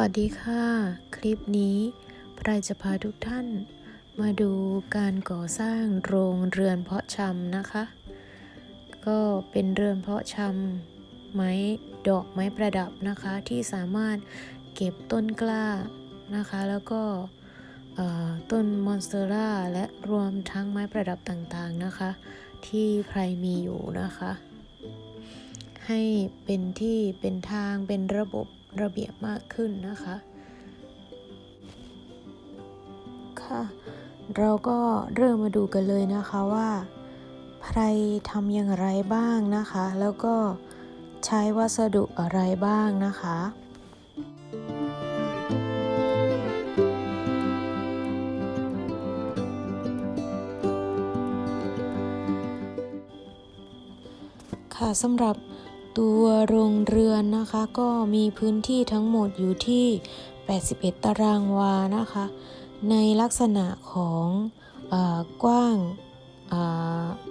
วัสดีค่ะ คลิปนี้พรายจะพาทุกท่านมาดูการก่อสร้างโรงเรือนเพาะชำนะคะ ก็เป็นเรือนเพาะชำไม้ดอกไม้ประดับนะคะที่สามารถเก็บต้นกล้านะคะ แล้วก็ต้นมอนสเตอร่าและรวมทั้งไม้ประดับต่างๆนะคะ ที่ไพรมีอยู่นะคะ ให้เป็นที่เป็นทางเป็นระบบ ระเบียบมากขึ้นนะคะ ค่ะ เราก็เริ่มมาดูกันเลยนะคะว่า ใครทำอย่างไรบ้างนะคะ แล้วก็ใช้วัสดุอะไรบ้างนะคะค่ะสำหรับ ตัวโรงเรือนนะคะ ก็มีพื้นที่ทั้งหมดอยู่ที่ 81 ตารางวานะคะ ในลักษณะของอกว้าง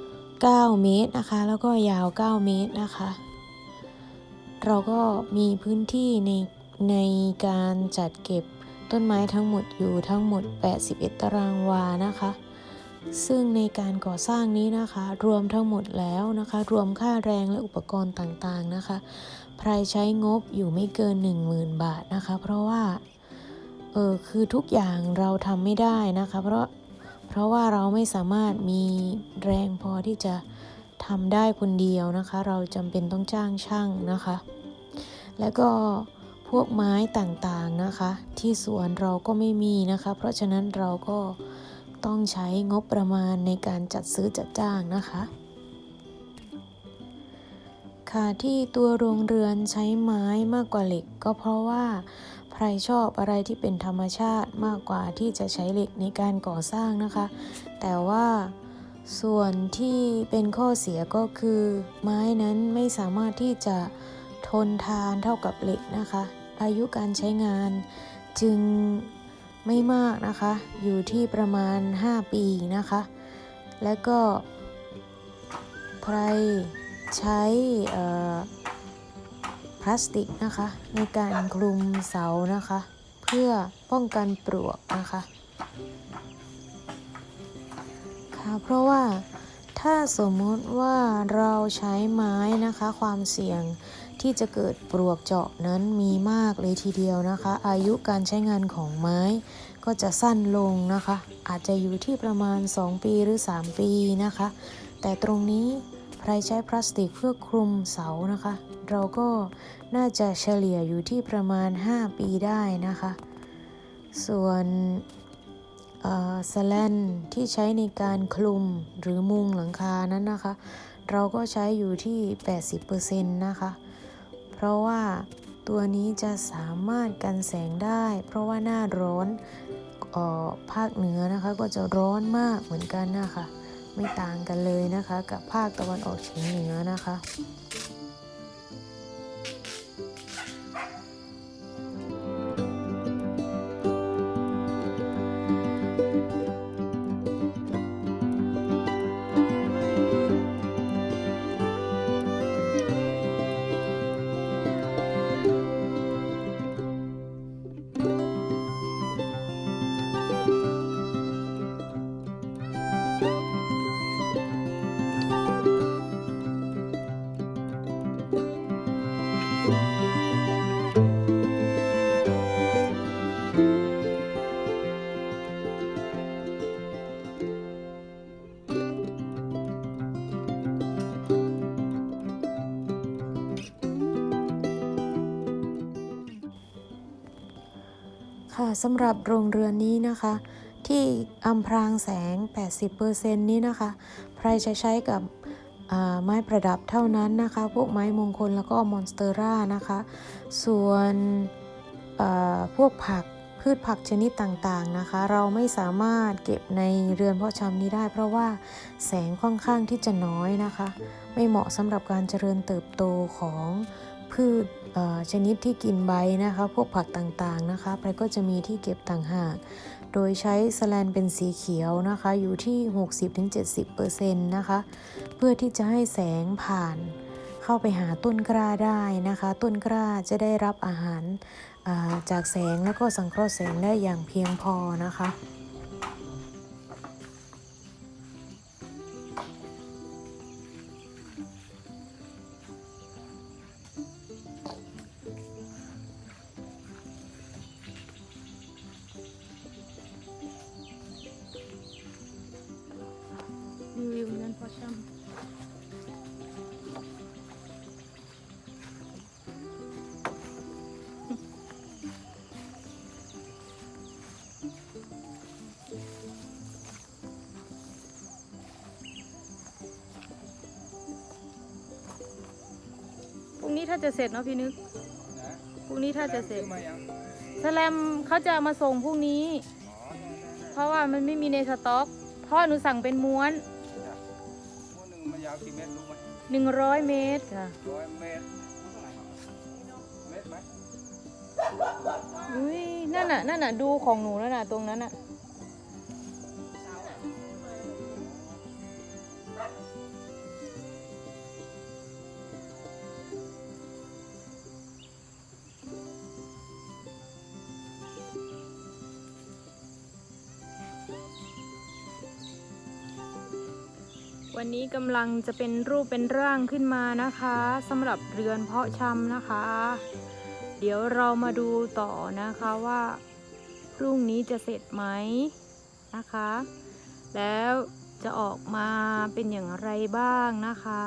9 เมตรนะคะ แล้วก็ยาว 9 เมตรนะคะ เราก็มีพื้นที่ในในการจัดเก็บต้นไม้ทั้งหมดอยู่ทั้งหมด 81 ตารางวานะคะ ซึ่งในการก่อสร้างนี้นะคะ รวมทั้งหมดแล้วนะคะ รวมค่าแรงและอุปกรณ์ต่างๆนะคะไพรใช้งบอยู่ไม่เกิน 10,000 บาทนะคะ เพราะว่าเออคือทุกอย่างเราทำไม่ได้นะคะ เพราะเพราะว่าเราไม่สามารถมีแรงพอที่จะทำได้คนเดียวนะคะ เราจำเป็นต้องจ้างช่างนะคะ แล้วก็พวกไม้ต่างๆนะคะ ที่สวนเราก็ไม่มีนะคะ เพราะฉะนั้นเราก็ ต้องใช้งบประมาณในการจัดซื้อจัดจ้างนะคะ ค่ะที่ตัวโรงเรือนใช้ไม้มากกว่าเหล็ก ก็เพราะว่าใครชอบอะไรที่เป็นธรรมชาติมากกว่าที่จะใช้เหล็กในการก่อสร้างนะคะ แต่ว่าส่วนที่เป็นข้อเสียก็คือ ไม้นั้นไม่สามารถที่จะทนทานเท่ากับเหล็กนะคะ อายุการใช้งานจึง ไม่มากนะคะ อยู่ที่ประมาณ 5 ปีนะคะ แล้วก็ใครใช้พลาสติกนะคะ ในการคลุมเสานะคะ เพื่อป้องกันปลวกนะคะค่ะเพราะว่าถ้าสมมติว่าเราใช้ไม้นะคะความเสี่ยง ที่จะเกิดปลวกเจาะนั้นมีมากเลยทีเดียวนะคะ อายุการใช้งานของไม้ก็จะสั้นลงนะคะ อาจจะอยู่ที่ประมาณ 2 ปีหรือ 3 ปีนะคะ แต่ตรงนี้ใครใช้พลาสติกเพื่อคลุมเสานะคะ เราก็น่าจะเฉลี่ยอยู่ที่ประมาณ 5 ปีได้นะคะ ส่วนสแลนที่ใช้ในการคลุมหรือมุงหลังคานั้นนะคะ เราก็ใช้อยู่ที่ 80%นะคะ เพราะว่าตัวนี้จะสามารถกันแสงได้ เพราะว่าหน้าร้อนออภาคเหนือนะคะก็จะร้อนมากเหมือนกันนะคะ ไม่ต่างกันเลยนะคะ กับภาคตะวันออกเฉียงเหนือนะคะ ค่ะสำหรับโรงเรือนนี้นะคะ ที่อำพรางแสง 80%นี้นะคะ ใครจะใช้กับไม้ประดับเท่านั้นนะคะ พวกไม้มงคลแล้วก็มอนสเตอร่านะคะ ส่วนพวกผักพืชผักชนิดต่างๆนะคะ เราไม่สามารถเก็บในเรือนเพาะชำนี้ได้ เพราะว่าแสงค่อนข้างที่จะน้อยนะคะ ไม่เหมาะสำหรับการเจริญเติบโตของ พืชชนิดที่กินใบนะคะพวกผักต่างๆนะคะไปก็จะมีที่เก็บต่างหาก โดยใช้สแลนเป็นสีเขียวนะคะอยู่ที่ 60-70%นะคะเพื่อที่จะให้แสงผ่านเข้าไปหาต้นกล้าได้นะคะ ต้นกล้าจะได้รับอาหาราจากแสงแล้วก็สังเคราะห์แสงได้อย่างเพียงพอนะคะ ถ้าจะเสร็จเนาะพี่นึกนะพรุ่งนี้ถ้าจะเสร็จ ซื้อมายังสแลมเขาจะเอามาส่งพรุ่งนี้อ๋อได้ได้เพราะว่ามันไม่มีในสต็อกเพราะหนูสั่งเป็นม้วน จ้ะม้วนหนึ่งมันยาวกี่เมตรรู้ไหม100 เมตรค่ะร้อยเมตรเมตรไหมอุ้ยนั่นน่ะนั่นน่ะดูของหนูนั่นน่ะตรงนั้นน่ะ วันนี้กำลังจะเป็นรูปเป็นร่างขึ้นมานะคะสำหรับเรือนเพาะชำนะคะ เดี๋ยวเรามาดูต่อนะคะว่าพรุ่งนี้จะเสร็จไหมนะคะ แล้วจะออกมาเป็นอย่างไรบ้างนะคะ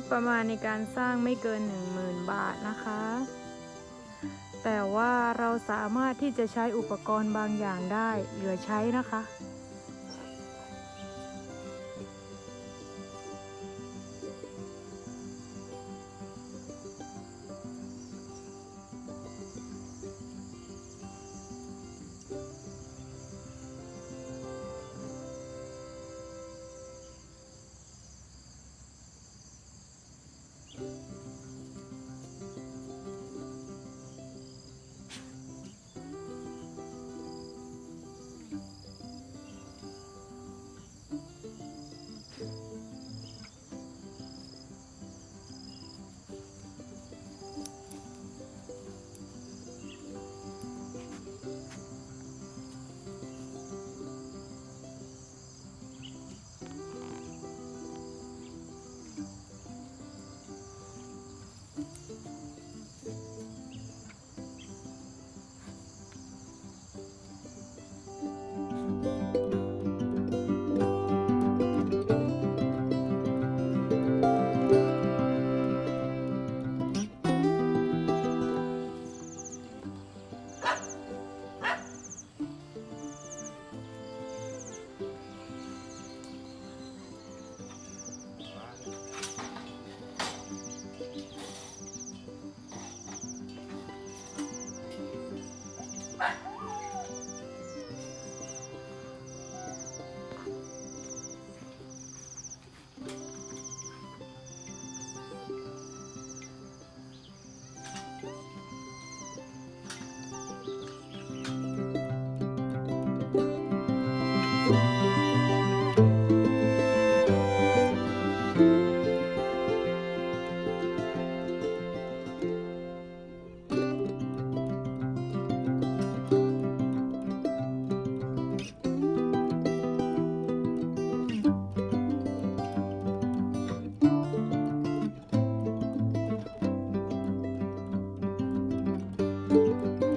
บประมาณในการสร้างไม่เกิน 10,000 บาทนะคะ แต่ว่าเราสามารถที่จะใช้อุปกรณ์บางอย่างได้เหลือใช้นะคะ you